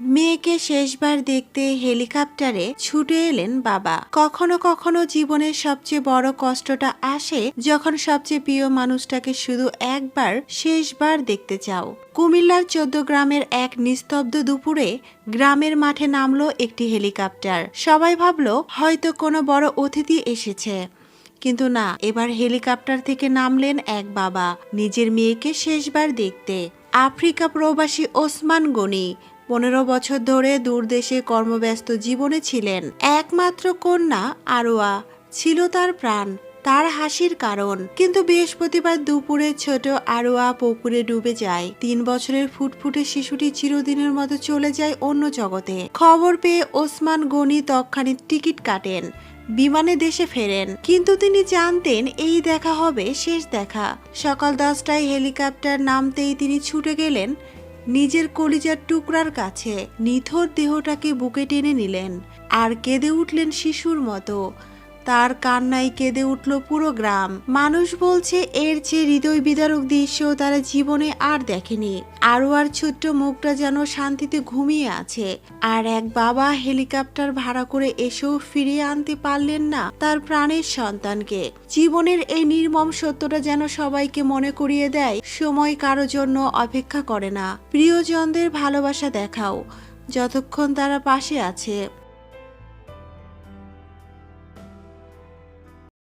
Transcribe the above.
মেয়েকে শেষবার দেখতে হেলিকপ্টারে ছুটে এলেন বাবা। কখনো কখনো জীবনের সবচেয়ে বড় কষ্টটা আসে যখন সবচেয়ে প্রিয় মানুষটাকে শুধু একবার শেষবার দেখতে চাও। কুমিল্লার চোদ্দ গ্রামের এক নিস্তব্ধ দুপুরে গ্রামের মাঠে নামলো একটি হেলিকপ্টার। সবাই ভাবলো, হয়তো কোনো বড় অতিথি এসেছে। কিন্তু না, এবার হেলিকপ্টার থেকে নামলেন এক বাবা, নিজের মেয়েকে শেষবার দেখতে। আফ্রিকা প্রবাসী ওসমান গনি পনেরো বছর ধরে দূরদেশে কর্মব্যস্ত জীবনে ছিলেন একমাত্র কন্যা আরোয়া। ছিল তার প্রাণ, তার হাসির কারণ। কিন্তু বৃহস্পতিবার দুপুরে ছোট আরোয়া পুকুরে ডুবে যায়। তিন বছরের ফুটফুটে শিশুটি চিরদিনের মতো চলে যায় অন্য জগতে। খবর পেয়ে ওসমান গনি তৎক্ষণিক টিকিট কাটেন, বিমানে দেশে ফেরেন। কিন্তু তিনি জানতেন এই দেখা হবে শেষ দেখা। সকাল দশটায় হেলিকপ্টার নামতেই তিনি ছুটে গেলেন নিজের কলিজার টুকরার কাছে নিথর দেহটাকে বুকে টেনে নিলেন আর কেঁদে উঠলেন শিশুর মতো। তার কান্নায় কেঁদে উঠল পুরো গ্রাম। মানুষ বলছে, এর চেয়ে হৃদয় বিদারক দৃশ্য তারা জীবনে আর দেখেনি। আরও আর ছোট্ট মুখটা যেন শান্তিতে ঘুমিয়ে আছে। আর এক বাবা হেলিকপ্টার ভাড়া করে এসেও ফিরিয়ে আনতে পারলেন না তার প্রাণের সন্তানকে। জীবনের এই নির্মম সত্যটা যেন সবাইকে মনে করিয়ে দেয়, সময় কারও জন্য অপেক্ষা করে না। প্রিয়জনদের ভালোবাসা দেখাও। যতক্ষণ তারা পাশে আছে।